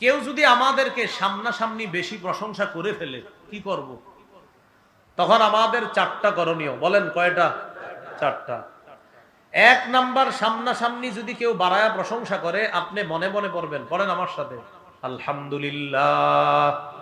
কেউ যদি আমাদেরকে সামনাসামনি বেশি প্রশংসা করে ফেলে, কি করব। তখন আমাদের চারটা করণীয়। বলেন, কয়টা? চারটা। এক নাম্বার, সামনাসামনি যদি কেউ বাড়ায়া প্রশংসা করে, আপনি মনে মনে পড়বেন। পড়েন আমার সাথে। আলহামদুলিল্লাহ।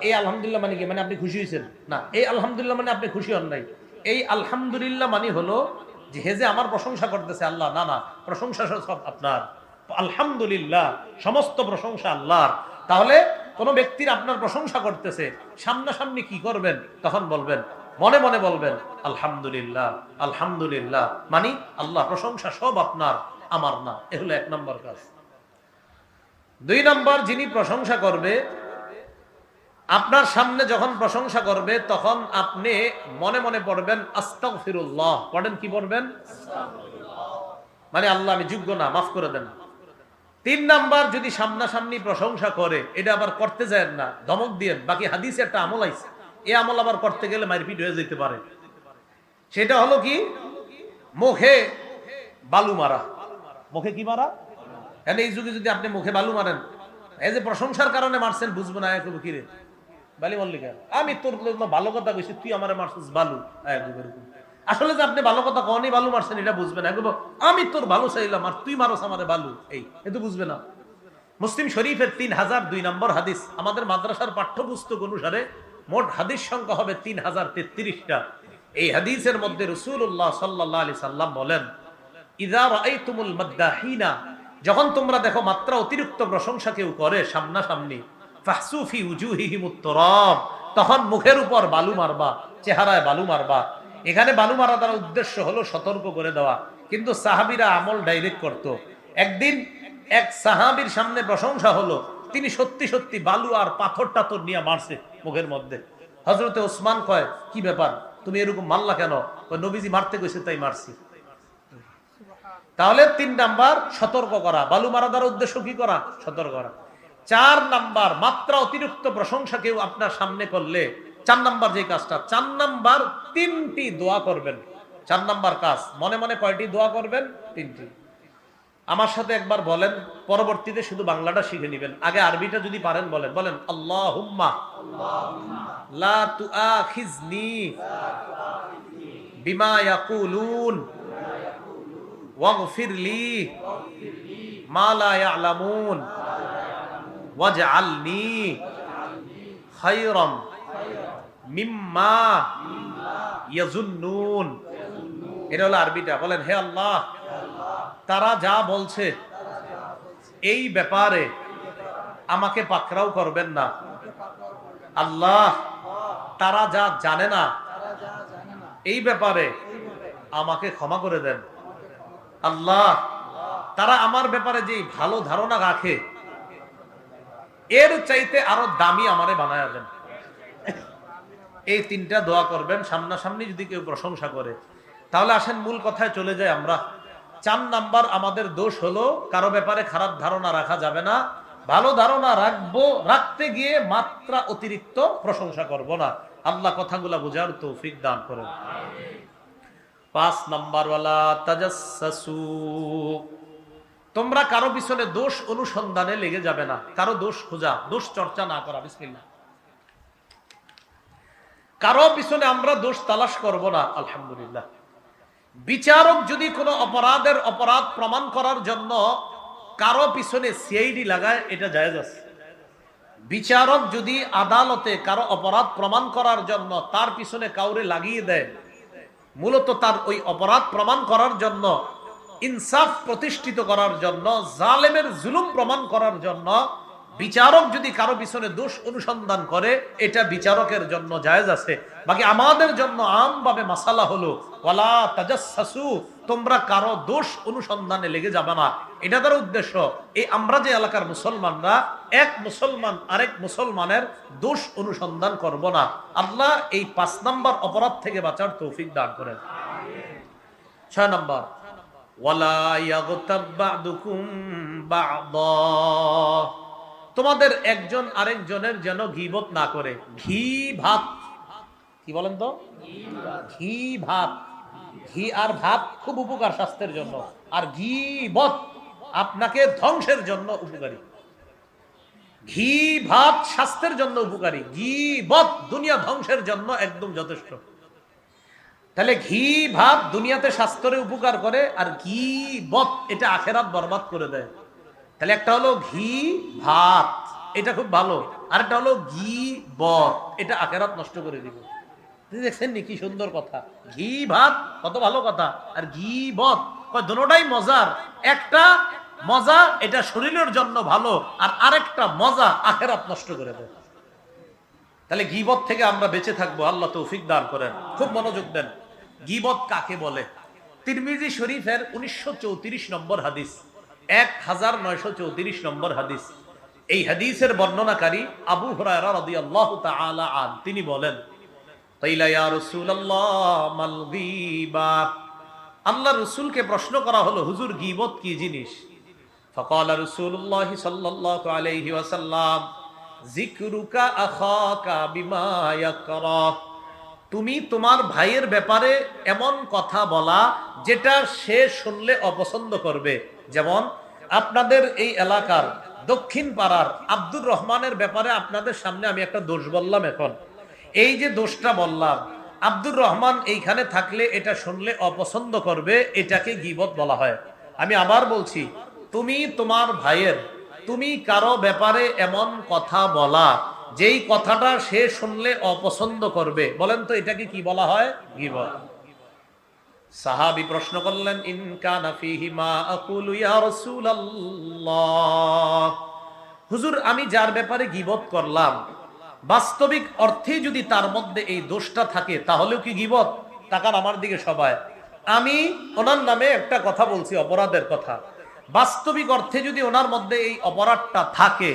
এই আলহামদুলিল্লাহ মানে কি? মানে আপনি খুশি হয়েছেন? না, এই আলহামদুলিল্লাহ মানে আপনি খুশি হন নাই। এই আলহামদুলিল্লাহ মানে হলো যে, হে যে আমার প্রশংসা করতেছে আল্লাহ, না না, প্রশংসা সব আপনার। আলহামদুলিল্লাহ, সমস্ত প্রশংসা আল্লাহর। তাহলে কোন ব্যক্তির আপনার প্রশংসা করতেছে, সামনাসামনি কি করবেন? তখন বলবেন, মনে মনে বলবেন, আলহামদুলিল্লাহ আলহামদুলিল্লাহ। মানি আল্লাহ প্রশংসা সব আপনার, আমার না। এ হলো এক নম্বর কাজ। দুই নম্বর, যিনি প্রশংসা করবে, আপনার সামনে যখন প্রশংসা করবে, তখন আপনি মনে মনে পড়বেন আস্তাক ফিরুল্লাহ পড়েন কি পড়বেন? মানে আল্লাহ আমি যোগ্য না, মাফ করে দেন। তিন নাম্বার যদি সামনাসামনি প্রশংসা করে, এটা আবার করতে যায় না, ধমক দিয়ে বাকি হাদিসে একটা আমল আইছে। এই আমল আবার করতে গেলে মারপিট হয়ে যেতে পারে। সেটা হলো কি? মুখে বালু মারা। মুখে কি মারা? এই যুগে যদি আপনি মুখে বালু মারেন, এই যে প্রশংসার কারণে মারছেন, বুঝব না এক কিরে বালি মল্লিকা, আমি তোর ভালো কথা কইছি, তুই আমার মারছিস বালু। এরকম। আসলে যে আপনি ভালো কথা কখনই বালু মারছেন, এটা বুঝবে না। আমি তোর ভালো চাইলাম, আর তুই মারস আমারে বালু। এই এতো বুঝবে না। মুসলিম শরীফের তিন হাজার দুই নম্বর হাদিস, আমাদের মাদ্রাসার পাঠ্যপুস্তক অনুসারে মোট হাদিস সংখ্যা হবে তিন হাজার তেত্রিশটা। এই হাদিসের মধ্যে রসুল্লাহ সাল্লাহ আলি সাল্লাম বলেন, ইদা রাআইতুমুল মাদ্দাহিনা, যখন তোমরা দেখো মাত্রা অতিরিক্ত প্রশংসা কেউ করে সামনাসামনি ফাহসুফি উজুহিহিমুত তুরাব, তখন মুখের উপর বালু মারবা, চেহারায় বালু মারবা। এখানে বালু মারা তার উদ্দেশ্য হলো সতর্ক করে দেওয়া। কিন্তু সাহাবিরা আমল ডাইরেক্ট করত। একদিন এক সাহাবির সামনে প্রশংসা হলো, তিনি সত্যি সত্যি বালু আর পাথর টাথর নিয়ে মারছে মুখের মধ্যে। হজরতে ওসমান কয়, কি ব্যাপার? তুমি এরকম মারলা কেন? নবীজি মারতে গেছে, তাই মারছি। তাহলে তিন নাম্বার, সতর্ক করা। বালু মারা দ্বারা উদ্দেশ্য কি করা? সতর্ক করা। চার নাম্বার, মাত্রা অতিরিক্ত প্রশংসা কেউ আপনার সামনে করলে চার নাম্বার যে কাজটা চার নাম্বার তিনটি দোয়া করবেন চার নাম্বার কাজ মনে মনে কয়টি দোয়া করবেন তিনটি আমার সাথে একবার বলেন পরবর্তীতে শুধু বাংলাটা শিখে নেবেন আগে আরবিটা যদি পারেন বলেন বলেন আল্লাহ হুম্মা লা তুআখিজনি বিমা ইয়াকুলুন واغفر لي ما لا يعلمون واجعلني خيرا মিম্মা ইয়াজুন্নুন। এটা হলো আরবিটা। বলেন, হে আল্লাহ, তারা যা বলছে, এই ব্যাপারে আমাকে পাকরাও করবেন না। আল্লাহ, তারা যা জানে না, এই ব্যাপারে আমাকে ক্ষমা করে দেন। আল্লাহ, তারা আমার ব্যাপারে যে ভালো ধারণা রাখে, এর চাইতে আরও দামি আমারে বানায় দেন। এই তিনটা দোয়া করবেন, সামনাসামনি যদি কেউ প্রশংসা করে। তাহলে আসেন, মূল কথায় চলে যায় আমরা। চার নাম্বার, আমাদের দোষ হলো, কারও ব্যাপারে খারাপ ধারণা রাখা যাবে না। ভালো ধারণা রাখব, রাখতে গিয়ে মাত্রা অতিরিক্ত প্রশংসা করব না। আল্লাহ কথাগুলা বোঝার তৌফিক দান করেন। পাঁচ নাম্বার, ওয়ালা তাজাসসু তোমরা কারও পিছনে দোষ অনুসন্ধানে লেগে যাবে না। কারও দোষ খোঁজা, দোষ চর্চা না করা, বিসমিল্লাহ। কারও পিছনে আমরা দোষ তালাশ করব না, আলহামদুলিল্লাহ। বিচারক যদি কোনো অপরাধের অপরাধ প্রমাণ করার জন্য কারও পিছনে সিআইডি লাগায়, এটা জায়েজ আছে। বিচারক যদি আদালতে কারও অপরাধ প্রমাণ করার জন্য তার পিছনে কাউরে লাগিয়ে দেয়, মূলত তার ওই অপরাধ প্রমাণ করার জন্য, ইনসাফ প্রতিষ্ঠিত করার জন্য, জালেমের জুলুম প্রমাণ করার জন্য বিচারক যদি কারও পিছনে দোষ অনুসন্ধান করে, এটা বিচারকের জন্য জায়েজ আছে। বাকি আমাদের জন্য আমভাবে মাসালা হলো, ওয়ালা তাজাসসু তোমরা কারও দোষ অনুসন্ধানে লেগে যাবে না। এটা তার উদ্দেশ্য। এই আমরা যে এলাকার মুসলমানরা, এক মুসলমান আরেক মুসলমানের দোষ অনুসন্ধান করব না। আল্লাহ এই পাঁচ নাম্বার অপরাধ থেকে বাঁচার তৌফিক দান করেন। ছয় নম্বর। ওয়ালা ইয়াগতাব বা'দুকুম বা'দা। তোমাদের একজন আরেকজনের যেন ঘিবত না করে। ঘি ভাত। কি বলেন তো? ঘি ভাত। ঘি আর ভাত খুব উপকার স্বাস্থ্যের জন্য। আর ঘি বত আপনাকে ধ্বংসের জন্য উপকারী। ঘি ভাত স্বাস্থ্যের জন্য উপকারী। ঘি বত দুনিয়া ধ্বংসের জন্য একদম যথেষ্ট। তাহলে ঘি ভাত দুনিয়াতে স্বাস্থ্যের উপকার করে, আর ঘি বত এটা আখেরাত বরবাদ করে দেয়। তাহলে একটা হলো ঘি, ভাত, এটা খুব ভালো। আর একটা হলো ঘি বত এটা আখেরাত নষ্ট করে দিব। দেখছেন নি কি সুন্দর কথা। ঘি, ভাত, কত ভালো কথা। আর ঘি বত দুটাই মজার। একটা মজা, এটা শরীরের জন্য ভালো। আর আরেকটা মজা আখেরাত নষ্ট করে দেয়। তাহলে গিবত থেকে আমরা বেঁচে থাকব। আল্লাহ তৌফিক দান করেন। খুব মনোযোগ দেন। গিবত কাকে বলে? তিরমিজি শরীফের উনিশশো চৌত্রিশ নম্বর হাদিস। এক হাজার নয়শো চৌত্রিশ নম্বর হাদিস। এই হাদিসের বর্ণনাকারী আবু আন, তিনি বলেন আল্লাহ রসুলকে প্রশ্ন করা হলো, হুজুর, গিবত কি জিনিস? ফকাল রসুল্লাহ সাল্লাহ আলহি ওয়াসাল্লাম জিকরুকা আখাকা বিমা ইয়াকরাহ তুমি তোমার ভাইয়ের ব্যাপারে এমন কথা বলা, যেটা সে শুনলে অপছন্দ করবে। যেমন আপনাদের এই এলাকার দক্ষিণ পাড়ার আব্দুর রহমানের ব্যাপারে আপনাদের সামনে আমি একটা দোষ বললাম এখন। এই যে দোষটা বললাম, আব্দুর রহমান এইখানে থাকলে এটা শুনলে অপছন্দ করবে, এটাকে গিবত বলা হয়। আমি আবার বলছি, তুমি তোমার ভাইয়ের, তুমি কারও ব্যাপারে এমন কথা বলা, যেই কথাটা সে শুনলে অপছন্দ করবে, বলেন তো এটাকে কি বলা হয়? গিবত। সাহাবি প্রশ্ন করলেন হুজুর, আমি যার ব্যাপারে গিবত করলাম, বাস্তবিক অর্থে যদি তার মধ্যে এই দোষটা থাকে, তাহলেও কি গিবত? টাকার আমার দিকে সবাই। আমি ওনার নামে একটা কথা বলছি, অপরাধের কথা। বাস্তবিক অর্থে যদি ওনার মধ্যে এই অপরাধটা থাকে,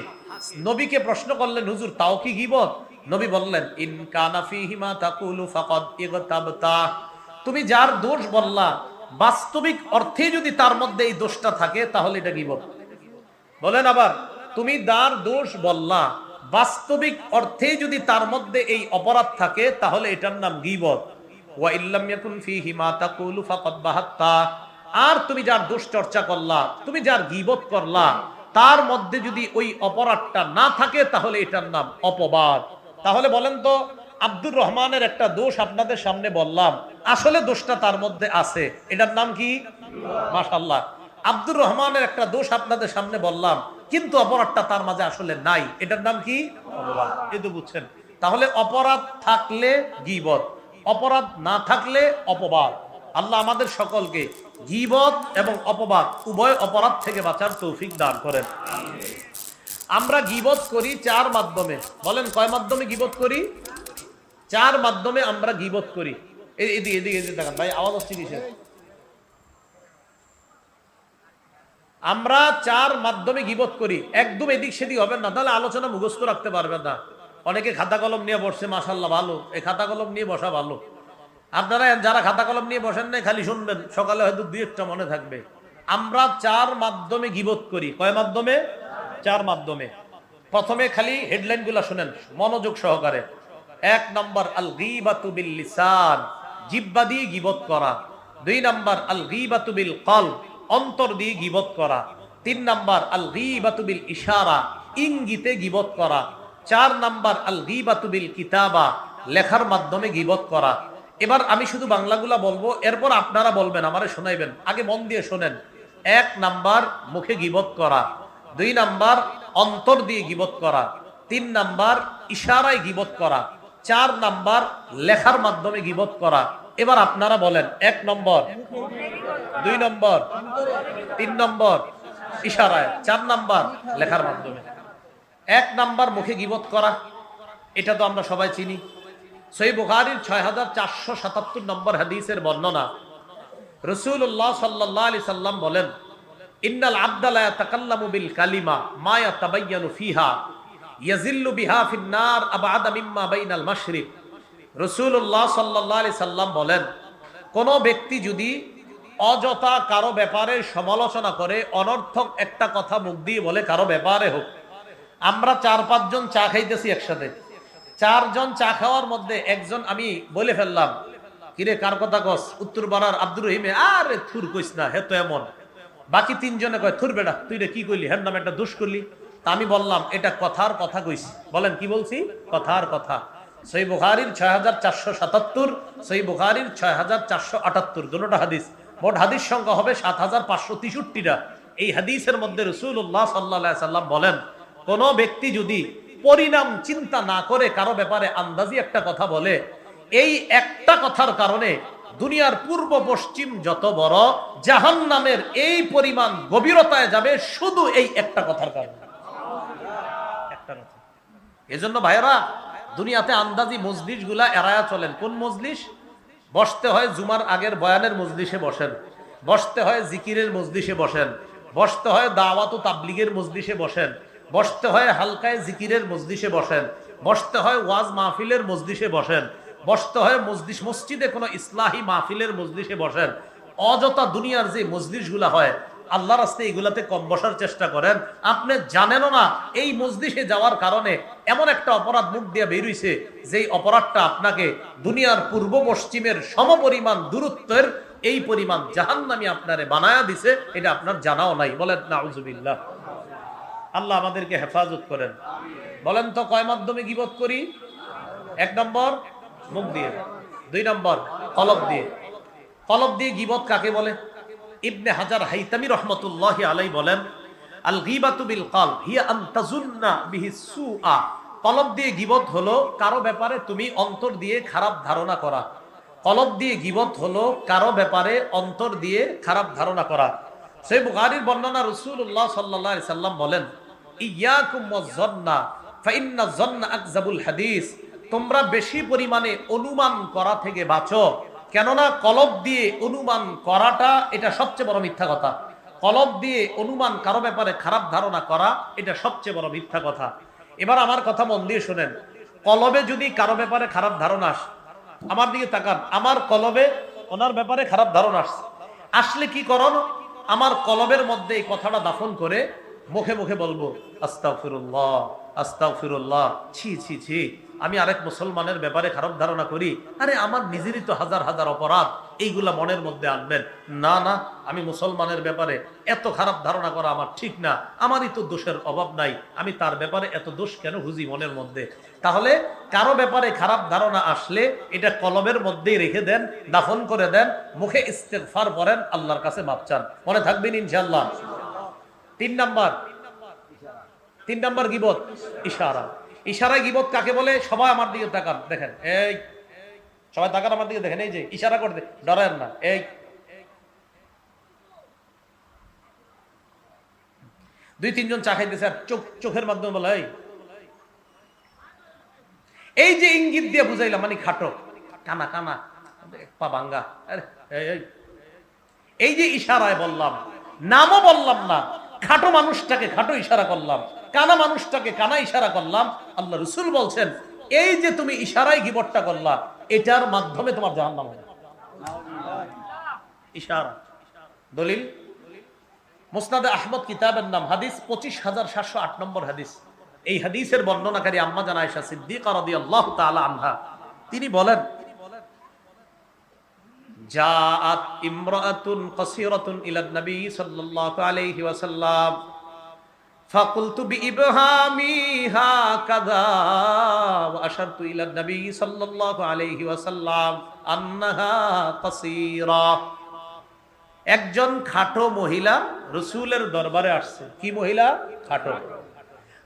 নবীকে প্রশ্ন করলেন, হুজুর, তাও কি গিবত? নবী বললেন, ইন কানা ফিহিমা তাকুলু ফাকাদ ইগতাবতা। তুমি যার দোষ বললা, বাস্তবিক অর্থে যদি তার মধ্যে এই দোষটা থাকে, তাহলে এটা গিবত বলেন আবার, তুমি দার দোষ বললা, বাস্তবিক অর্থে যদি তার মধ্যে এই অপরাধ থাকে, তাহলে এটার নাম গিবত আর তুমি যার দোষ চর্চা করলা, তুমি যার গিবত করলা, তার মধ্যে যদি ওই অপরাধটা না থাকে, তাহলে এটার নাম অপবাদ। তাহলে বলেন তো আব্দুর রহমানের একটা দোষ আপনাদের সামনে বললাম। আসলে দোষটা তার মধ্যে আছে। এটার নাম কি? মাশাল্লাহ আব্দুর রহমানের একটা দোষ আপনাদের সামনে বললাম, কিন্তু অপরাধটা তার মাঝে আসলে নাই। এটার নাম কি? অপরাধ। এই তো বুঝছেন। তাহলে অপরাধ থাকলে গিবত, অপরাধ না থাকলে অপবাদ। আল্লাহ আমাদের সকলকে গিবত এবং অপবাদ, উভয় অপরাধ থেকে বাঁচার তৌফিক দান করেন। আমরা গিবত করি চার মাধ্যমে। বলেন কয় মাধ্যমে গিবত করি? চার মাধ্যমে আমরা গিবত করি। এদিকে এদিকে এদিকে দেখেন ভাই, আওয়াজ হচ্ছে কিসের? আমরা চার মাধ্যমে গিবত করি, একদম এদিক সেদিক হবেন না, তাহলে আলোচনা মুখস্থ রাখতে পারবেন না। অনেকে খাতা কলম নিয়ে বসছে মাসাল্লাহ ভালো, এই খাতা কলম নিয়ে বসা ভালো। আপনারা যারা খাতা কলম নিয়ে বসেন নাই, খালি শুনবেন, সকালে হয়তো দুই একটা মনে থাকবে। আমরা চার মাধ্যমে গিবত করি, কয় মাধ্যমে? চার মাধ্যমে। প্রথমে খালি হেডলাইনগুলা শুনেন, মনোযোগ সহকারে। এক নম্বর আল গিবাতু বিল লিসান জিব্বা দিয়ে গিবত করা। দুই নম্বর আল গিবাতু বিল কল অন্তর দিয়ে গিবত করা। তিন নম্বর আল গিবাতু বিল ইশারা ইঙ্গিতে গিবত করা। চার নাম্বার আল গিবাতু বিল কিতাবা লেখার মাধ্যমে গিবত করা। এবার আমি শুধু বাংলাগুলা বলব, এরপর আপনারা বলবেন, আমারে শোনাইবেন। আগে মন দিয়ে শোনেন। এক নাম্বার মুখে গিবত করা। দুই নাম্বার অন্তর দিয়ে গিবত করা। তিন নাম্বার ইশারায় গিবত করা। চার নাম্বার লেখার মাধ্যমে গিবত করা। এবার আপনারা বলেন, এক নম্বর, দুই নম্বর, তিন নম্বর, ইশারায়, চার নাম্বার লেখার মাধ্যমে। এক নাম্বার মুখে গিবত করা, এটা তো আমরা সবাই চিনি। সই বুখারির ছয় হাজার চারশো সাতাত্তর নম্বর হাদিসের বর্ণনা। রসুল্লাহ সাল্লাহ আলি সাল্লাম বলেন, ইন্নাল আব্দালায়া তাকাল্লামু বিল কালিমা মায়া তাবাইয়ানু ফিহা। ইয়াজিল্লু বিহা ফিন্নার আবাদা মিম্মা বাইনাল মাশরিক। রসুল্লাহ সাল্লাহ সাল্লাম বলেন, কোন ব্যক্তি যদি অযথা কারও ব্যাপারে সমালোচনা করে, অনর্থক একটা কথা মুখ দিয়ে বলে কারও ব্যাপারে হোক, আমরা চার পাঁচজন চা খাইতেছি একসাথে। চারজন চা খাওয়ার মধ্যে একজন আমি বলে ফেললাম, কিরে, কার কথা কস? উত্তর পাড়ার আব্দুর রহিমে? আরে, থুর কইস না, হে তো এমন। বাকি তিনজনে কয়, থুর বেটা, তুই রে কি করলি হের নামে একটা দোষ করলি? তা আমি বললাম, এটা কথার কথা কইছি। বলেন, কি বলছি? কথার কথা। সই বুখারির ছয় হাজার চারশো সাতাত্তর সই ছয় হাজার চারশো আটাত্তর, দুটোটা হাদিস। মোট হাদিস সংখ্যা হবে সাত হাজার পাঁচশো তেষট্টিটা। এই হাদিসের মধ্যে রসুল্লাহ সাল্লা সাল্লাম বলেন, কোন ব্যক্তি যদি পরিণাম চিন্তা না করে কারও ব্যাপারে আন্দাজি একটা কথা বলে, এই একটা কথার কারণে দুনিয়ার পূর্ব পশ্চিম যত বড় জাহান নামের এই পরিমাণ গভীরতায় যাবে শুধু এই একটা কথার কারণে। এজন্য ভাইরা দুনিয়াতে আন্দাজি মজলিসগুলা এড়ায়া চলেন। কোন মজলিস বসতে হয় জুমার আগের বয়ানের মজলিসে বসেন। বসতে হয় জিকিরের মজলিসে বসেন। বসতে হয় দাওয়াত ও তাবলিগের মজলিসে বসেন। বসতে হয় হালকায় জিকিরের মজলিসে বসেন। বসতে হয় ওয়াজ মাহফিলের মজলিসে বসেন। বসতে হয় মসজিদ মসজিদে কোনো ইসলাহী মাহফিলের মজলিসে বসেন। অযথা দুনিয়ার যে মজলিসগুলা হয় আল্লাহ রাস্তে এগুলাতে কম বসার চেষ্টা করেন। আপনি জানেনও না, এই মসজিদে যাওয়ার কারণে এমন একটা অপরাধ মুখ দিয়ে বেরিয়েছে যেই অপরাধটা আপনাকে দুনিয়ার পূর্ব পশ্চিমের সমপরিমাণ দূরত্বের এই পরিমাণ জাহান্নামি আপনারে বানায়া দিছে, এটা আপনার জানাও নাই। বলেন, নাউজুবিল্লাহ। আল্লাহ আমাদেরকে হেফাজত করেন। বলেন তো, কয় মাধ্যমে গিবত করি? এক নম্বর, মুখ দিয়ে। দুই নম্বর, কলব দিয়ে। কলব দিয়ে গিবত কাকে বলে? ইবনে হাজার হাইতামি রহমতুল্লাহ আলাই বলেন আল গিবাতু বিল কল হিয়া আন তাজুন্না বিহি সুআ। কলব দিয়ে গিবত হলো কারও ব্যাপারে তুমি অন্তর দিয়ে খারাপ ধারণা করা। কলব দিয়ে গিবত হলো কারও ব্যাপারে অন্তর দিয়ে খারাপ ধারণা করা। সেই বুখারীর বর্ণনা রাসূলুল্লাহ সাল্লাল্লাহু আলাইহি সাল্লাম বলেন, ইয়াকুম ওয়াজ্জান্না ফাইন্না যান্না আকযাবুল হাদিস। তোমরা বেশি পরিমাণে অনুমান করা থেকে বাঁচো। কেননা কলব দিয়ে অনুমান করাটা এটা সবচেয়ে বড় মিথ্যা কথা। কলব দিয়ে অনুমান কারও ব্যাপারে খারাপ ধারণা করা, এটা সবচেয়ে বড় মিথ্যা কথা। এবার আমার কথা মন দিয়ে শোনেন। কলবে যদি কারও ব্যাপারে খারাপ ধারণা আস, আমার দিকে তাকান। আমার কলবে ওনার ব্যাপারে খারাপ ধারণা আসছে আসলে কি করন আমার কলবের মধ্যে এই কথাটা দাফন করে মুখে মুখে বলব, আস্তাগফিরুল্লাহ আস্তাগফিরুল্লাহ, ছি ছি ছি। আমি আরেক মুসলমানের ব্যাপারে খারাপ ধারণা করি। আরে, আমার নিজেরই তো হাজার হাজার অপরাধ। এইগুলা মনের মধ্যে আনবেন। না না, আমি মুসলমানের ব্যাপারে এত খারাপ ধারণা করা আমার ঠিক না। আমারই তো দোষের অভাব নাই। আমি তার ব্যাপারে এত দোষ কেন বুঝি মনের মধ্যে? তাহলে কারও ব্যাপারে খারাপ ধারণা আসলে এটা কলমের মধ্যেই রেখে দেন, দাফন করে দেন, মুখে ইস্তেগফার করেন আল্লাহর কাছে মাপ চান। মনে থাকবেন ইনশাল্লাহ তিন নাম্বার। তিন নাম্বার গিবত ইশারা। ইশারায় গিবত কাকে বলে? সবাই আমার দিকে তাকান, দেখেন, এই, সবাই তাকান আমার দিকে, দেখেন, এই যে, ইশারা করতে ডরেন না, এই। দুই, তিনজন চা খাইতেছে আর চোখ, চোখের মাধ্যমে বলে, এই। এই যে ইঙ্গিত দিয়ে বুঝাইলাম মানে খাটো, কানা কানা, পা ভাঙ্গা। এই যে ইশারায় বললাম, নামও বললাম না, খাটো মানুষটাকে খাটো ইশারা করলাম, কানা মানুষটাকে কানা ইশারা করলাম আল্লাহ রসুল বলছেন, এই যে তুমি ইশারায় গিবটটা করলা, এটার মাধ্যমে তোমার জাহান নাম ইশারা। দলিল? মুসনাদে আহমদ কিতাবের নাম, হাদিস পঁচিশ হাজার সাতশো আট নম্বর হাদিস। এই হাদিসের বর্ণনাকারী আম্মা জান আয়সা সিদ্দিকা রাদিয়াল্লাহু তাআলা আনহা, তিনি বলেন, জাআত ইমরাআতুন কাসীরাতুন ইলা নবী সাল্লাল্লাহু আলাইহি ওয়াসাল্লাম فقلت بإبهامي هكذا وأشرت إلى النبي صلى الله عليه وسلم أنها قصيرة একজন খাটো মহিলা রসুলের দরবারে আসছে কি মহিলা খাটো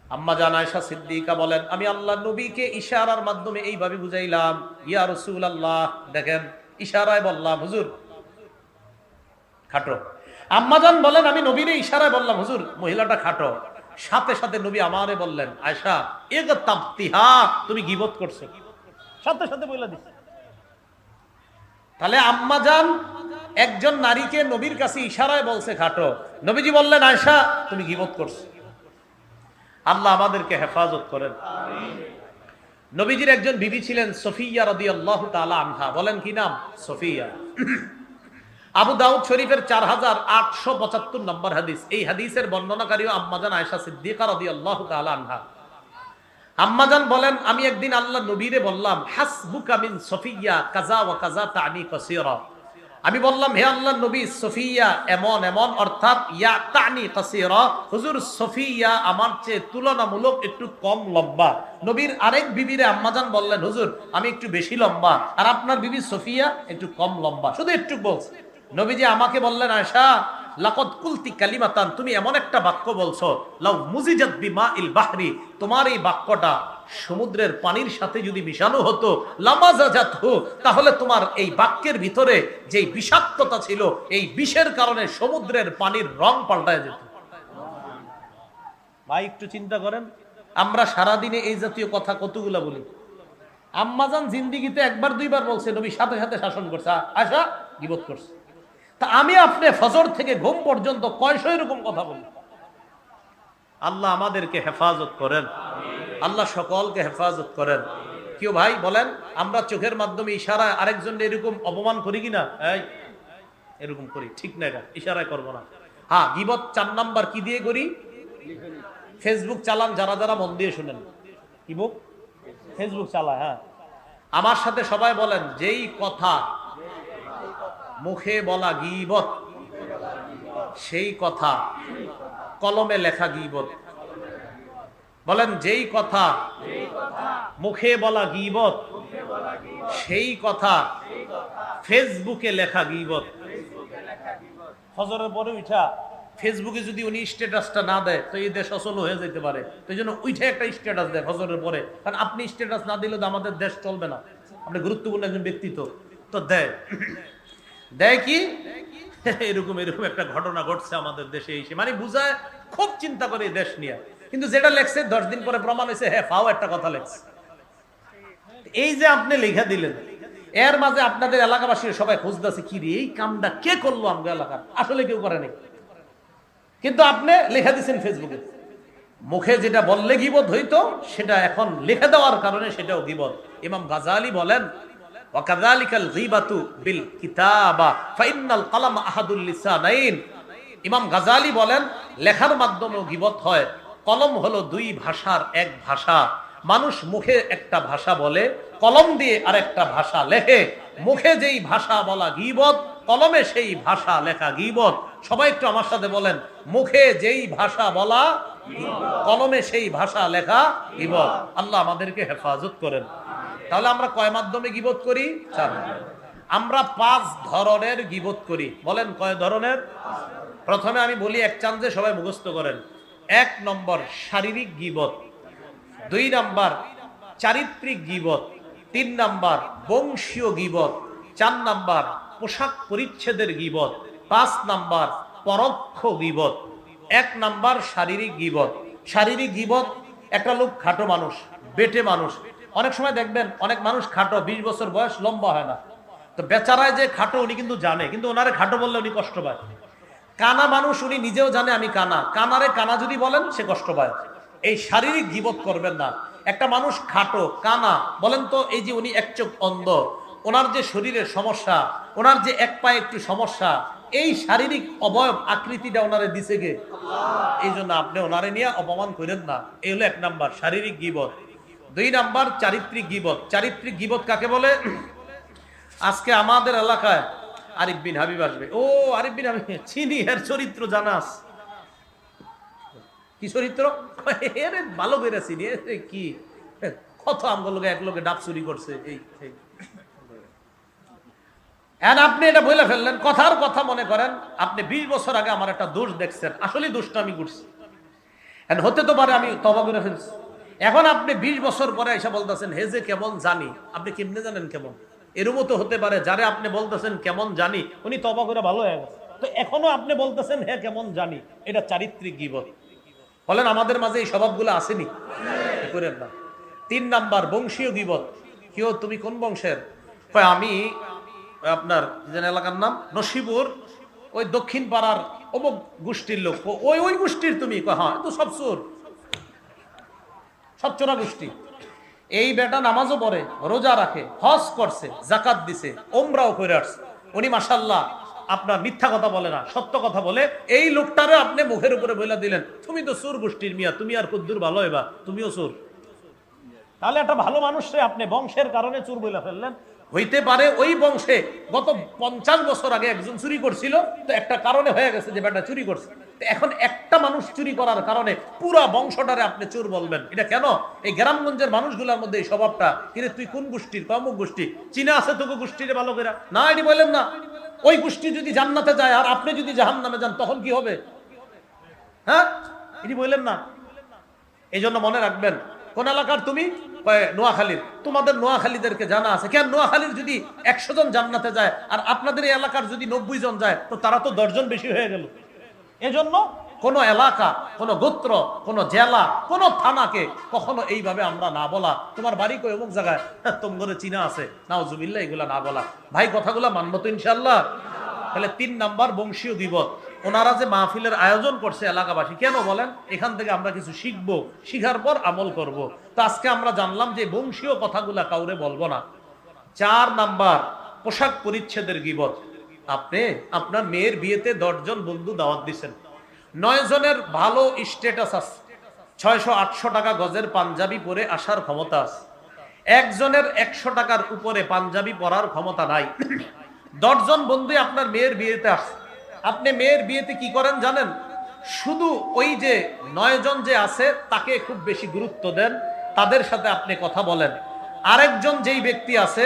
আম্মা জান আয়েশা সিদ্দিকা বলেন আমি আল্লাহ নবীকে ইশারার মাধ্যমে এইভাবে বুঝাইলাম ইয়া রসুল আল্লাহ দেখেন ইশারায় বললাম হুজুর খাটো আম্মাজান বলেন আমি নবীরে ইশারায় বললাম হুজুর মহিলাটা খাটো সাথে সাথে নবী আমারে বললেন আয়সা এগ তুমি গিবত করছ। সাথে সাথে বলে তাহলে আম্মাজান একজন নারীকে নবীর কাছে ইশারায় বলছে, খাটো। নবীজি বললেন আয়সা তুমি গিবত করছ। আল্লাহ আমাদেরকে হেফাজত করেন। নবীজির একজন বিবি ছিলেন, সফিয়া রদি আল্লাহ তালা আনহা। বলেন কি নাম? সফিয়া। আবু দাউদ শরীফের চার হাজার আটশো পঁচাত্তর নম্বর হাদিস। এই হাদিসের বর্ণনাকারী আম্মাজান আয়সা সিদ্দিকা রদি আল্লাহ আনহা। আম্মাজান বলেন, আমি একদিন আল্লাহ নবীরে বললাম, হাসবুকা মিন সফিয়া, কাজা ওয়া কাজা তানি কসিরা। আমি বললাম, হে আল্লাহ নবী, সফিয়া এমন এমন, অর্থাৎ ইয়া তানি কাসিরা। হুজুর, সফিয়া আমার চেয়ে তুলনামূলক একটু কম লম্বা। নবীর আরেক বিবিরে আম্মাজান বললেন, হুজুর, আমি একটু বেশি লম্বা, আর আপনার বিবি সফিয়া একটু কম লম্বা। শুধু একটু বলছে। নবীজি আমাকে বললেন আয়সা লাকদ কুলতি কালিমাতান, তুমি এমন একটা বাক্য বলছো, লাউ মুজিজাত বিমা ইল বাহরি, তোমার এই বাক্যটা সমুদ্রের পানির সাথে যদি মিশানো হতো লামাজাজাত তাহলে তোমার এই বাক্যের ভিতরে যেই বিষাক্ততা ছিল, এই বিষের কারণে সমুদ্রের পানির রং পাল্টায় যেত। ভাই, একটু চিন্তা করেন, আমরা সারাদিনে এই জাতীয় কথা কতগুলা বলি? আম্মাজান জিন্দিগিতে একবার, দুইবার বলছে, নবী সাথে সাথে শাসন করছে। আশা গিবত করছে। তা আমি আপনি ফজর থেকে ঘুম পর্যন্ত কয়শো এরকম কথা বলি আল্লাহ আমাদেরকে হেফাজত করেন। আল্লাহ সকলকে হেফাজত করেন। কেউ ভাই বলেন, আমরা চোখের মাধ্যমে ইশারায় আরেকজন এরকম অপমান করি কিনা এরকম করি, ঠিক না এটা? ইশারায় করব না। হ্যাঁ গিবত চার নাম্বার কি দিয়ে করি? ফেসবুক চালান, যারা যারা মন দিয়ে শুনেন। কি বুক ফেসবুক চালায় হ্যাঁ। আমার সাথে সবাই বলেন, যেই কথা মুখে বলা গিবত। সেই কথা কলমে লেখা গিবত। বলেন, যেই কথা মুখে বলা গিবত, সেই কথা ফেসবুকে লেখা গিবত। হজরের পরে উঠা ফেসবুকে যদি উনি স্ট্যাটাসটা না দেয়, তো এই দেশ অচল হয়ে যেতে পারে। তো এই জন্য উঠে একটা স্ট্যাটাস দেয় হজরের পরে। কারণ আপনি স্ট্যাটাস না দিলে তো আমাদের দেশ চলবে না। আপনি গুরুত্বপূর্ণ একজন ব্যক্তিত্ব তো দেয়। দেয় কি? এরকম এরকম একটা ঘটনা ঘটছে আমাদের দেশে এসে। মানে বুঝায়, খুব চিন্তা করে দেশ নিয়ে। কিন্তু যেটা লেখছে, দশ দিন পরে প্রমাণ হয়েছে হ্যাঁ ফাও একটা কথা লেখছে। এই যে আপনি লেখা দিলেন, এর মাঝে আপনাদের এলাকাবাসীর সবাই খুঁজতেছে, কি রে, এই কামটা কে করল আমাদের এলাকার? আসলে কেউ করে নাই। কিন্তু আপনি লেখা দিচ্ছেন ফেসবুকে মুখে যেটা বললে গিবত হইতো, সেটা এখন লিখে দেওয়ার কারণে সেটাও গিবত। ইমাম গাজালি বলেন ওয়াকাযালিকাল গীবাতু বিল কিতাবা, ফাইন্নাল কলম আহাদুল ইমাম গাজালি বলেন, লেখার মাধ্যমেও গীবত হয়। কলম হলো দুই ভাষার এক ভাষা। মানুষ মুখে একটা ভাষা বলে, কলম দিয়ে আর একটা ভাষা লেখে। মুখে যেই ভাষা বলা গীবত, কলমে সেই ভাষা লেখা গীবত। সবাই একটু আমার সাথে বলেন, মুখে যেই ভাষা বলা কলমে সেই ভাষা লেখা গীবত। আল্লাহ আমাদেরকে হেফাজত করেন। তাহলে আমরা কয় মাধ্যমে গিবত করি? চার আমরা পাঁচ ধরনের গিবত করি। বলেন কয় ধরনের? প্রথমে আমি বলি এক চান্সে সবাই মুখস্থ করেন। এক নম্বর শারীরিক গিবত, দুই নাম্বার চারিত্রিক গিবত, তিন নাম্বার বংশীয় গিবত, চার নাম্বার পোশাক পরিচ্ছেদের গিবত, পাঁচ নাম্বার পরোক্ষ গিবত, এক নাম্বার শারীরিক গিবত। শারীরিক গিবত, একটা লোক খাটো মানুষ, বেটে মানুষ অনেক সময় দেখবেন অনেক মানুষ খাটো, বিশ বছর বয়স লম্বা হয় না। তো বেচারায় যে খাটো উনি কিন্তু জানে, কিন্তু ওনারে খাটো বললে উনি কষ্ট পায়। কানা মানুষ উনি নিজেও জানে আমি কানা। কানারে কানা যদি বলেন, সে কষ্ট পায়। এই শারীরিক জীবত করবেন না। একটা মানুষ খাটো, কানা, বলেন তো এই যে উনি এক চোখ অন্ধ, ওনার যে শরীরের সমস্যা, ওনার যে এক পায়ে একটু সমস্যা, এই শারীরিক অবয়ব আকৃতিটা ওনারে দিছে গে এই জন্য আপনি ওনারে নিয়ে অপমান করেন না। এই হলো এক নাম্বার, শারীরিক গিবত। দুই নাম্বার চারিত্রিক গিবত। চারিত্রিক গিবত কাকে বলে? আজকে আমাদের এলাকায় আরিফ বিন হাবিব আসবে। ও, আরিফ বিন হাবিব, চিনি এর চরিত্র জানাস। কি চরিত্র? এর ভালো করে চিনি কি? কত আমগুলো এক লোকে ডাব চুরি করছে, এই। And আপনি এটা বলে ফেললেন, কথার কথা মনে করেন, আপনি বিশ বছর আগে আমার একটা দোষ দেখছেন আসলে দোষটা আমি করছি। হতে তো পারে আমি তবা করে ফেলছি। এখন আপনি বিশ বছর পরে এসে বলতেছেন, হে যে কেমন জানি। আপনি কেমনে জানেন কেমন? এরমও তো হতে পারে, যারে আপনি বলতেছেন কেমন জানি, উনি তবা করে ভালো হয়ে গেছে। তো এখনও আপনি বলতেছেন হ্যাঁ কেমন জানি। এটা চারিত্রিক গিবত। বলেন, আমাদের মাঝে এই স্বভাবগুলো আসেনি? করেন না। তিন নাম্বার, বংশীয় গিবত। কেউ তুমি কোন বংশের? আমি আপনার যেন এলাকার নাম? নসিবুর। ওই দক্ষিণ পাড়ার অমুক গোষ্ঠীর লোক। ওই ওই গোষ্ঠীর তুমি? হ্যাঁ তো সব চোর সব গোষ্ঠী। এই বেটা নামাজও পড়ে, রোজা রাখে, হজ করছে জাকাত দিছে ওমরাও করে আসছে। উনি মাসাল্লাহ আপনার মিথ্যা কথা বলে না, সত্য কথা বলে। এই লোকটারে আপনি মুখের উপরে বইলা দিলেন, তুমি তো চোর গোষ্ঠীর মিয়া, তুমি আর কুদ্দুর ভালো হইবা, তুমিও চোর তাহলে একটা ভালো মানুষরে আপনি, বংশের কারণে চুর বইলা ফেললেন। হইতে পারে ওই বংশে গত পঞ্চাশ বছর আগে একজন চুরি করছিল, তো একটা কারণে হয়ে গেছে যে বেটা চুরি করছে। এখন একটা মানুষ চুরি করার কারণে পুরা বংশটারে আপনি চোর বলবেন। এটা কেন? এই গ্রামগঞ্জের মানুষগুলোর মধ্যে এই স্বভাবটা। কিন্তু তুই কোন গোষ্ঠীর? কমুক গোষ্ঠী? চীনা আছে তোকে গোষ্ঠীরে ভালো করে? না, এটি বললেন না। ওই গোষ্ঠী যদি জান্নাতে যায় আর আপনি যদি জাহান নামে যান, তখন কি হবে? হ্যাঁ? এটি বললেন না। এই জন্য মনে রাখবেন, কোন এলাকার তুমি? নোয়াখালীর। তোমাদের নোয়াখালীদেরকে জানা আছে। কেন? নোয়াখালীর যদি একশো জন জান্নাতে যায় আর আপনাদের এই এলাকার যদি নব্বই জন যায়, তো তারা তো দশজন বেশি হয়ে গেল। এজন্য কোন এলাকা কোন গোত্র কোন জেলা কোন থানাকে কখনো এইভাবে আমরা না বলা। তোমার বাড়ি কই? অমুক জায়গায়। হ্যাঁ, তোমগরে চিনা আছে। নাওজুবিল্লাহ এগুলা না বলা। ভাই কথাগুলা মানবো তো ইনশাল্লাহ তাহলে তিন নাম্বার বংশীয় বিপদ ওনারা যে মাহফিলের আয়োজন করছে এলাকাবাসী কেন বলেন? এখান থেকে আমরা কিছু শিখব শিখার পর আমল করব। তো আজকে আমরা জানলাম যে বংশীয় কথাগুলা কাউরে বলব না। চার নাম্বার পোশাক পরিচ্ছেদের গিবত। আপনি আপনার মেয়ের বিয়েতে দশজন বন্ধু দাওয়াত দিচ্ছেন নয় জনের ভালো স্টেটাস আছে। ছয়শো আটশো টাকা গজের পাঞ্জাবি পরে আসার ক্ষমতা আছে। একজনের একশো টাকার উপরে পাঞ্জাবি পরার ক্ষমতা নাই। দশজন বন্ধু আপনার মেয়ের বিয়েতে আসছে। আপনি মেয়ের বিয়েতে কি করেন জানেন? শুধু ওই যে নয় জন যে আছে, তাকে খুব বেশি গুরুত্ব দেন। তাদের সাথে আপনি কথা বলেন। আরেকজন যেই ব্যক্তি আছে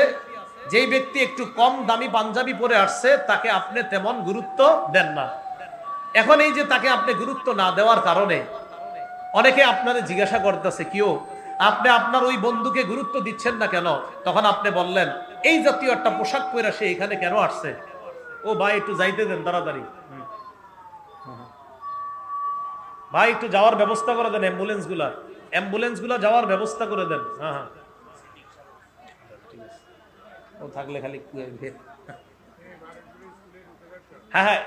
যেই ব্যক্তি একটু কম দামি পাঞ্জাবি পরে আসছে, তাকে আপনি তেমন গুরুত্ব দেন না। এখন এই যে তাকে আপনি গুরুত্ব না দেওয়ার কারণে অনেকে আপনারে জিজ্ঞাসা করতেছে কেউ আপনি আপনার ওই বন্ধুকে গুরুত্ব দিচ্ছেন না কেন? তখন আপনি বললেন, এই জাতীয় একটা পোশাক পরে সে এখানে কেন আসছে? ও ভাই, একটু যাইতে দেন তাড়াতাড়ি। ভাই, একটু যাওয়ার ব্যবস্থা করে দেন অ্যাম্বুলেন্সগুলা। অ্যাম্বুলেন্সগুলা যাওয়ার ব্যবস্থা করে দেন। হ্যাঁ হ্যাঁ। ও থাকলে খালি। হ্যাঁ হ্যাঁ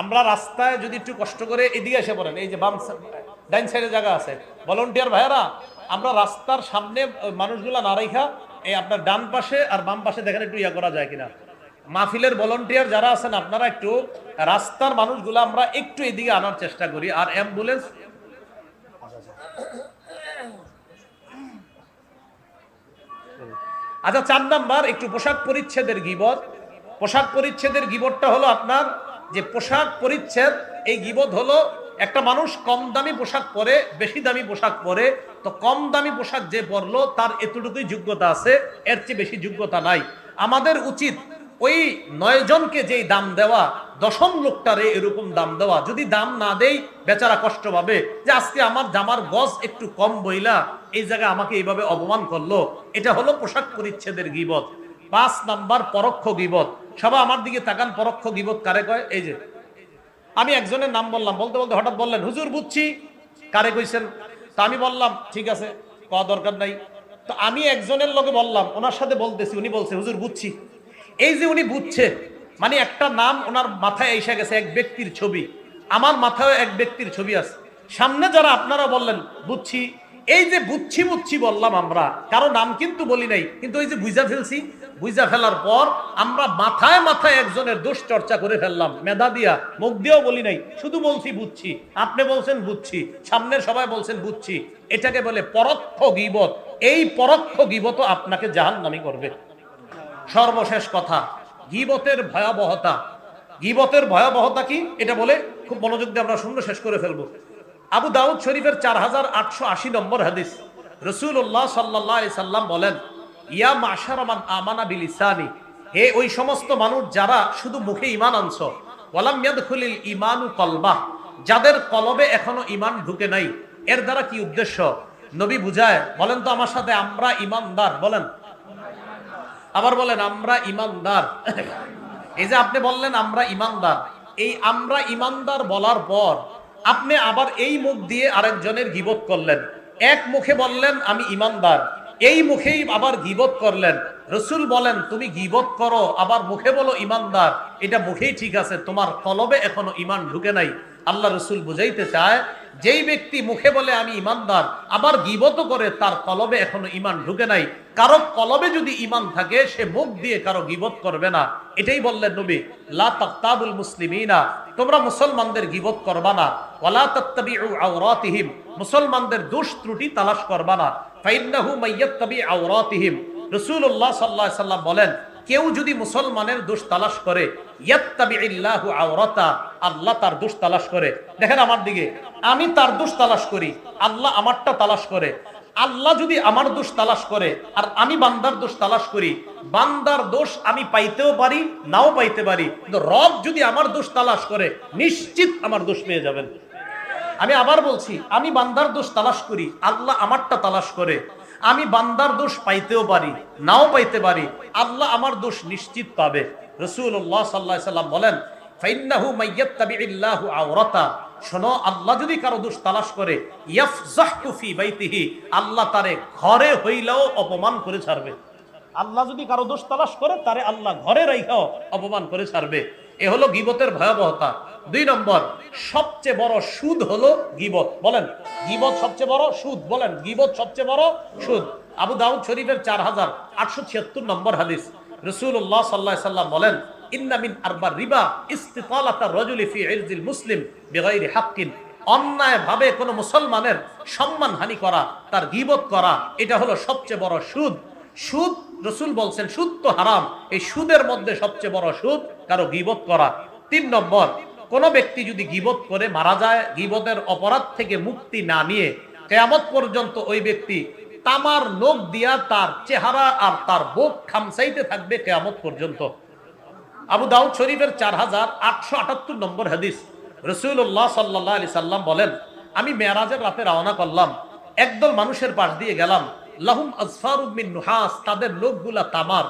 আমরা রাস্তায় যদি একটু কষ্ট করে এদিকে এসে পড়েন, এই যে বাম ডাইন সাইডে জায়গা আছে। ভলেন্টিয়ার ভাইয়ারা, আমরা রাস্তার সামনে মানুষগুলা না রাইখা এই আপনার ডান পাশে আর বাম পাশে দেখেন একটু ইয়া করা যায় কিনা। মাহফিলের ভলেন্টিয়ার যারা আছেন, আপনারা একটু রাস্তার মানুষগুলো আমরা একটু এদিকে আনার চেষ্টা করি। আর অ্যাম্বুলেন্স আচ্ছা চার নাম্বার, একটু পোশাক পরিচ্ছেদের গিবত। পোশাক পরিচ্ছেদের গিবতটা হলো আপনার যে পোশাক পরিচ্ছেদ, এই গিবত হলো একটা মানুষ কম দামি পোশাক পরে, বেশি দামি পোশাক পরে। তো কম দামি পোশাক যে পরলো, তার এতটুকুই যোগ্যতা আছে, এর চেয়ে বেশি যোগ্যতা নাই। আমাদের উচিত ওই নয় জনকে যেই দাম দেওয়া, দশম লোকটারে এরকম দাম দেওয়া, যদি দাম না দেই, বেচারা কষ্ট পাবে। যে আজকে আমার জামার গজ একটু কম বইলা, এই জায়গায় আমাকে এইভাবে অপমান করল, এটা হলো পোশাক পরিচ্ছেদের গিবত। পাঁচ নাম্বার পরোক্ষ গিবত। সবাই আমার দিকে তাকান, পরোক্ষ গিবত কারে কয়? এই যে, আমি একজনের নাম বললাম, বলতে বলতে হঠাৎ বললেন, হুজুর, বুঝছি। কারে কইছেন? তা আমি বললাম, ঠিক আছে, কওয়া দরকার নাই। তো আমি একজনের লোকে বললাম, ওনার সাথে বলতেছি, উনি বলছে, হুজুর, বুঝছি। এই যে উনি বুঝছে মানে একটা নাম ওনার মাথায় এসে গেছে, এক ব্যক্তির ছবি। আমার মাথায় এক ব্যক্তির ছবি আছে। সামনে যারা আপনারা বললেন, বুঝছি, এই যে বুঝছি বুঝছি বললাম আমরা, কারও নাম কিন্তু বলি নাই, কিন্তু ওই যে বুঝা ফেলছি, বুঝা ফেলার পর আমরা মাথায় মাথায় একজনের দোষ চর্চা করে ফেললাম। মেধা দিয়া, মুখ দিয়েও বলি নাই, শুধু বলছি বুঝছি, আপনি বলছেন বুঝছি, সামনের সবাই বলছেন বুঝছি, এটাকে বলে পরোক্ষ গিবত। এই পরোক্ষ গিবত আপনাকে জাহান নামি করবে। সর্বশেষ কথা, গিবতের ভয়াবহতা। গিবতের ভয়াবহতা কি? এটা বলে খুব মনোযোগ দিয়ে আমরা শূন্য শেষ করে ফেলব। আবু দাউদ শরীফের চার হাজার আটশো আশি নম্বর হাদিস। রসুল্লাহ সাল্লাহ সাল্লাম বলেন, ইয়া মাশারমান আমানা বিল ইসানি হে ওই সমস্ত মানুষ যারা শুধু মুখে ইমান আনছ, ওয়ালাম ইয়াদখুলিল ইমানু কলবা। যাদের কলবে এখনও ইমান ঢুকে নাই। এর দ্বারা কি উদ্দেশ্য? নবী বুঝায়, বলেন তো আমার সাথে আমরা ইমানদার বলেন। আবার বলেন, আমরা ইমানদার। এই যে আপনি বললেন, আমরা ইমানদার। এই আমরা ইমানদার বলার পর আপনি আবার এই মুখ দিয়ে আরেকজনের গিবত করলেন। এক মুখে বললেন, আমি ইমানদার। এই মুখেই আবার গিবত করলেন। রসুল বলেন, তুমি গিবত করো। আবার মুখে বলো, ইমানদার। এটা মুখেই ঠিক আছে, তোমার কলবে এখনও ইমান ঢুকে নাই। আল্লাহ রসুল বুঝাইতে চায়, যেই ব্যক্তি মুখে বলে, আমি ইমানদার আবার গিবত করে, তার কলবে এখনও ইমান ঢুকে নাই। কারও কলবে যদি ইমান থাকে, সে মুখ দিয়ে কারও গিবত করবে না। এটাই বললেন নবী, লা তাক্তাবুল মুসলিমিনা তোমরা মুসলমানদের গিবত করবা না। ওয়ালা আওরাতিহিম মুসলমানদের দোষ ত্রুটি তালাশ করবা না। ফাইন্নাহু মাইয়াত্তাবি আওরাতিহিম রসুল্লাহ সাল্লাহ সাল্লাম বলেন কেউ যদি মুসলমানের দোষ তালাশ করে আল্লাহ তার দোষ তালাশ করে। দেখেন আমার দিকে, আমি তার দোষ তালাশ করি, আল্লাহ আমারটা তালাশ করে। আল্লাহ যদি আমার দোষ তালাশ করে, আর আমি বান্দার দোষ তালাশ করি, বান্দার দোষ আমি পাইতেও পারি, নাও পাইতে পারি রব যদি আমার দোষ তালাশ করে, নিশ্চিত আমার দোষ পেয়ে যাবেন। আমি আবার বলছি, আমি বান্দার দোষ তালাশ করি, আল্লাহ আমারটা তালাশ করে। আমি বান্দার দোষ পাইতেও পারি, নাও পাইতে পারি, আল্লাহ আমার দোষ নিশ্চিত পাবে। রসুল্লাহ সাল্লাহ সাল্লাম বলেন শোনো, আল্লাহ যদি কারও দোষ করে আল্লাহ তারে ঘরে হইলেও অপমান করে ছাড়বে। আল্লাহ যদি কারও দোষ করে, তারে আল্লাহ ঘরে অপমান করে ছাড়বে। এ হলো গিবতের ভয়াবহতা। দুই নম্বর, সবচেয়ে বড় সুদ হলো গিবত। বলেন, গিবত সবচেয়ে বড় সুদ, বলেন, গিবত সবচেয়ে বড় সুদ। আবু দাউদ শরীফের চার হাজার আটশো ছিয়াত্তর নম্বর হাদিস। রসুল্লাহ সাল্লাহ সাল্লাম বলেন ইন্নামিন আরবার রিবা ইস্তিতালাতা রজুলি ইরজিল মুসলিম বেগাইরি হাক্কিন। অন্যায় ভাবে কোনো মুসলমানের সম্মান হানি করা, তার গিবত করা, এটা হলো সবচেয়ে বড় সুদ। সুদ, রসুল বলছেন, সুদ তো হারাম। এই সুদের মধ্যে সবচেয়ে বড় সুদ কারও গিবত করা। তিন নম্বর কোন ব্যক্তি যদি গিবত করে, মারা যায়, গিবতের অপরাধ থেকে মুক্তি না নিয়ে কেয়ামত পর্যন্ত ওই ব্যক্তি তামার লোক দিয়া তার চেহারা আর তার বুক খামসাইতে থাকবে কেয়ামত পর্যন্ত। আবু দাউদ শরীফের চার হাজার আটশো আটাত্তর নম্বর হাদিস। রসুল্লাহ সাল্লাহ আলি সাল্লাম বলেন, আমি মেয়ারাজের রাতে রওনা করলাম, একদল মানুষের পাশ দিয়ে গেলাম। লাহুম আজফারুমিন নুহাস, তাদের লোকগুলা তামার।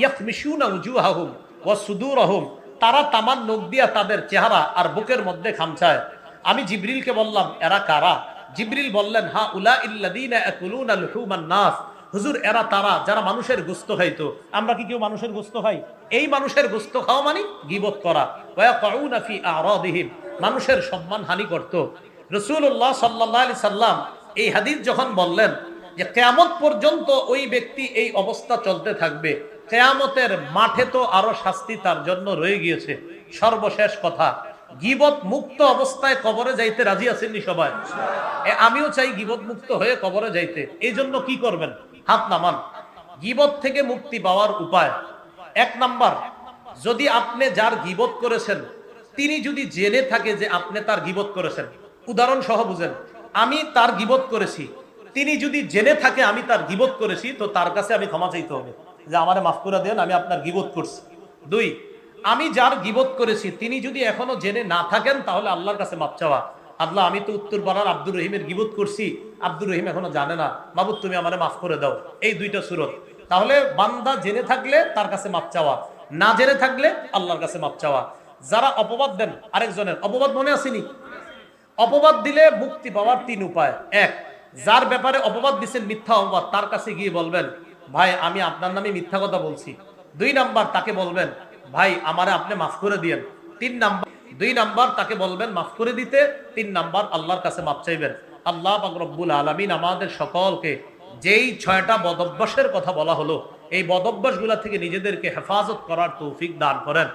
ইয়াকমিশুনা উজুহাহুম ওয়া সুদুরহুম। তারা তামার নখ দিয়া তাদের চেহারা আর বুকের মধ্যে খামছায়। আমি জিবরিলকে বললাম, এরা কারা? জিবরিল বললেন, হা উলা নাস। হুজুর, এরা তারা যারা মানুষের গুস্ত খাইতো। আমরা কি কেউ মানুষের গুস্ত খাই? এই মানুষের গুস্ত খাওয়া মানে গিবত করা। মানুষের সম্মান হানি করত। রাসূলুল্লাহ সাল্লাল্লাহু আলাইহি সাল্লাম এই হাদিস যখন বললেন যে কেমন পর্যন্ত ওই ব্যক্তি এই অবস্থা চলতে থাকবে কেয়ামতের মাঠে তো আরও শাস্তি তার জন্য রয়ে গিয়েছে। সর্বশেষ কথা, গিবত মুক্ত অবস্থায় কবরে যাইতে রাজি আছেননি সবাই? আমিও চাই গিবত মুক্ত হয়ে কবরে যাইতে। এই জন্য কি করবেন? হাত নামান। গিবত থেকে মুক্তি পাওয়ার উপায়। এক নাম্বার, যদি আপনি যার গিবত করেছেন, তিনি যদি জেনে থাকে যে আপনি তার গিবত করেছেন। উদাহরণ সহ বুঝেন, আমি তার গিবত করেছি। তিনি যদি জেনে থাকে আমি তার গিবত করেছি, তো তার কাছে আমি ক্ষমা চাইতে হবে। যে আমারে মাফ করে দেন, আমি আপনার গিবত করছি। দুই, আমি যার গিবত করেছি, তিনি যদি এখনও জেনে না থাকেন, তাহলে আল্লাহর কাছে মাপ চাওয়া। আল্লাহ, আমি তো উত্তর পাড়ার আব্দুর রহিমের গিবত করছি, আব্দুর রহিম এখনও জানে না। বাবু তুমি আমারে মাফ করে দাও। এই দুইটা সুরত। তাহলে বান্দা জেনে থাকলে তার কাছে মাপ চাওয়া। না জেনে থাকলে আল্লাহর কাছে মাপ চাওয়া। যারা অপবাদ দেন, আরেকজনের, অপবাদ মনে আসেনি? অপবাদ দিলে মুক্তি পাওয়ার তিন উপায়। এক, যার ব্যাপারে অপবাদ দিচ্ছেন মিথ্যা অপবাদ, তার কাছে গিয়ে বলবেন ভাই, আমি আপনার নামে মিথ্যা কথা বলছি। দুই নাম্বার তাকে বলবেন, ভাই, আমারে আপনি মাফ করে দিয়েন। তিন নাম্বার, দুই নাম্বার তাকে বলবেন, মাফ করে দিতে। তিন নাম্বার, আল্লাহর কাছে মাফ চাইবেন। আল্লাহ রব্বুল আলমিন আমাদের সকলকে যেই ছয়টা বদভ্যাসের কথা বলা হলো, এই বদভ্যাসগুলা থেকে নিজেদেরকে হেফাজত করার তৌফিক দান করেন।